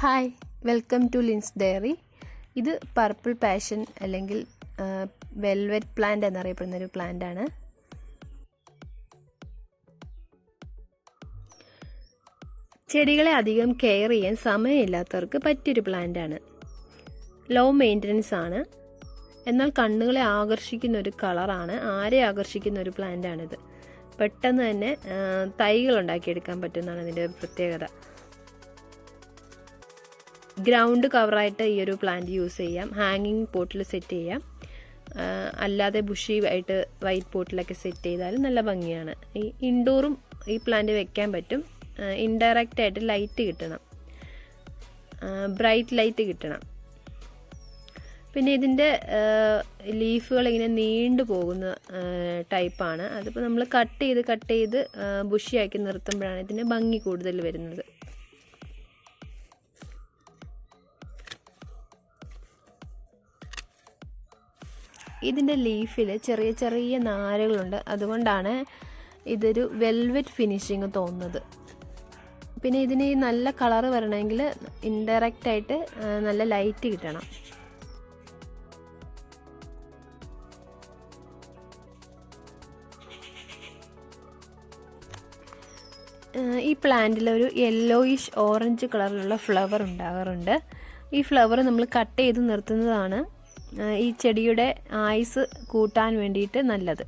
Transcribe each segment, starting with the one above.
Hi welcome to Lin's diary ഇത് purple passion അല്ലെങ്കിൽ velvet plant എന്നറിയപ്പെടുന്ന ഒരു പ്ലാന്റ് ആണ്. ചെടികളെ അധികം കെയർ ചെയ്യാൻ സമയമില്ലാത്തവർക്ക് പറ്റിയൊരു പ്ലാന്റ് ആണ്. ലോ മെയിന്റനൻസ് ആണ്. എന്നാൽ കണ്ണുകളെ ആകർഷിക്കുന്ന ഒരു കളറാണ് ആരെ ആകർഷിക്കുന്ന ഒരു പ്ലാന്റ് ആണിത്. പെട്ടെന്ന് തന്നെ തൈകൾ ഉണ്ടാക്കിയെടുക്കാൻ പറ്റുന്നതാണ് ഇതിന്റെ പ്രത്യേകത. ഗ്രൗണ്ട് കവറായിട്ട് ഈ ഒരു പ്ലാന്റ് യൂസ് ചെയ്യാം. ഹാങ്ങിങ് പോട്ടിൽ സെറ്റ് ചെയ്യാം. അല്ലാതെ ബുഷി ആയിട്ട് വൈറ്റ് പോട്ടിലൊക്കെ സെറ്റ് ചെയ്താലും നല്ല ഭംഗിയാണ്. ഈ ഇൻഡോറും ഈ പ്ലാന്റ് വെക്കാൻ പറ്റും. ഇൻഡയറക്റ്റ് ആയിട്ട് ലൈറ്റ് കിട്ടണം. ബ്രൈറ്റ് ലൈറ്റ് കിട്ടണം. പിന്നെ ഇതിന്റെ ലീഫുകൾ ഇങ്ങനെ നീണ്ടു പോകുന്ന ടൈപ്പാണ് അതിപ്പോൾ നമ്മൾ കട്ട് ചെയ്ത് കട്ട് ചെയ്ത് ബുഷിയാക്കി നിർത്തുമ്പോഴാണ് ഇതിന് ഭംഗി കൂടുതൽ വരുന്നത്. ഇതിന്റെ ലീഫിൽ ചെറിയ ചെറിയ നാരുകളുണ്ട്. അതുകൊണ്ടാണ് ഇതൊരു വെൽവെറ്റ് ഫിനിഷിങ് തോന്നുന്നത്. പിന്നെ ഇതിന് നല്ല കളറ് വരണമെങ്കിൽ ഇൻഡയറക്റ്റ് ആയിട്ട് നല്ല ലൈറ്റ് കിട്ടണം. ഈ പ്ലാന്റിൽ ഒരു യെല്ലോയിഷ് ഓറഞ്ച് കളറിലുള്ള ഫ്ലവർ ഉണ്ടാകാറുണ്ട്. ഈ ഫ്ലവർ നമ്മൾ കട്ട് ചെയ്ത് നിർത്തുന്നതാണ്. ഈ ചെടിയുടെ ആയുസ് കൂട്ടാൻ വേണ്ടിയിട്ട് നല്ലത്.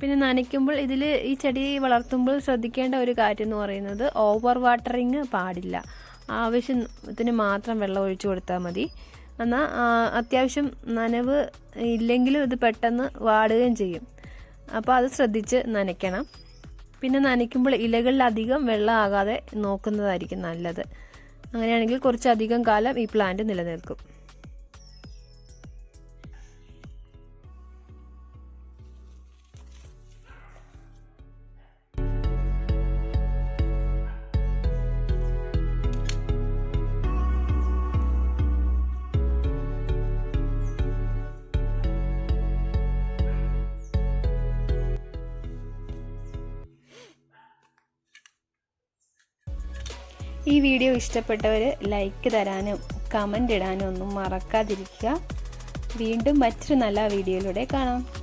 പിന്നെ നനയ്ക്കുമ്പോൾ ഇതിൽ ഈ ചെടി വളർത്തുമ്പോൾ ശ്രദ്ധിക്കേണ്ട ഒരു കാര്യം എന്ന് പറയുന്നത് ഓവർ വാട്ടറിങ് പാടില്ല. ആവശ്യത്തിന് മാത്രം വെള്ളം ഒഴിച്ചു കൊടുത്താൽ മതി. എന്നാൽ അത്യാവശ്യം നനവ് ഇല്ലെങ്കിലും ഇത് പെട്ടെന്ന് വാടുകയും ചെയ്യും. അപ്പോൾ അത് ശ്രദ്ധിച്ച് നനയ്ക്കണം. പിന്നെ നനയ്ക്കുമ്പോൾ ഇലകളിലധികം വെള്ളം ആകാതെ നോക്കുന്നതായിരിക്കും നല്ലത്. അങ്ങനെയാണെങ്കിൽ കുറച്ചധികം കാലം ഈ പ്ലാന്റ് നിലനിൽക്കും. ഈ വീഡിയോ ഇഷ്ടപ്പെട്ടവർ ലൈക്ക് തരാനും കമന്റ് ഇടാനും ഒന്നും മറക്കാതിരിക്കുക. വീണ്ടും മറ്റൊരു നല്ല വീഡിയോയിലൂടെ കാണാം.